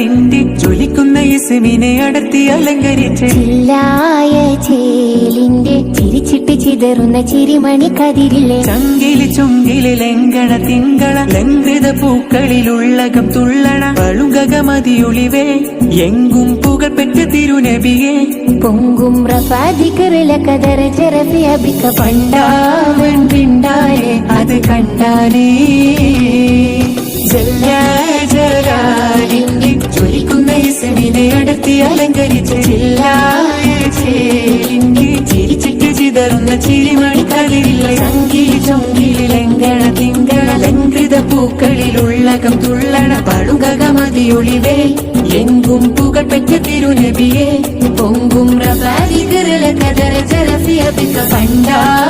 ജലാലിന്റെ ജ്വലിക്കുന്ന ഇസ്മിനെ അടർത്തി അലങ്കരിച്ച്. ചില്ലായ ചേലിന്റെ ചിരിച്ചിട്ട് ചിതറുന്ന ചിരിമണി കതിരിലെ. ചങ്കിൽ ചുങ്കിൽ ലങ്കണ തിങ്കള ലങ്കൃത പൂക്കളിലുള്ളകം തുള്ളണ പളുങ്കകമതിയൊളിവേ എങ്കും പുകൾപ്പെട്ട തിരുനബിയെ. പൊങ്കും റഫാദിക്കറില കതറ ചെറഫി അബിക്ക പണ്ടാവൻ പിണ്ടാരെ അത് കണ്ടാനേ. ഇസ്മിനെ അടർത്തി അലങ്കരിച്ച് ചില്ലായ ചേലിന്റെ ചിരിച്ചിട്ട് ചിതറുന്ന ചിരിമണി കതിരില്ല ചങ്കിലി ചൊങ്കിലി ലങ്കണ തിങ്കള ലങ്കൃത പൂക്കളിലുള്ളകം തുള്ളണ പടുകമതിയൊളിവേ എങ്കും പുകൾപ്പെട്ട തിരുനബിയെ പൊങ്കും റഫാദികരല കതര ജലഫി അബിക്ക പണ്ടാവൻ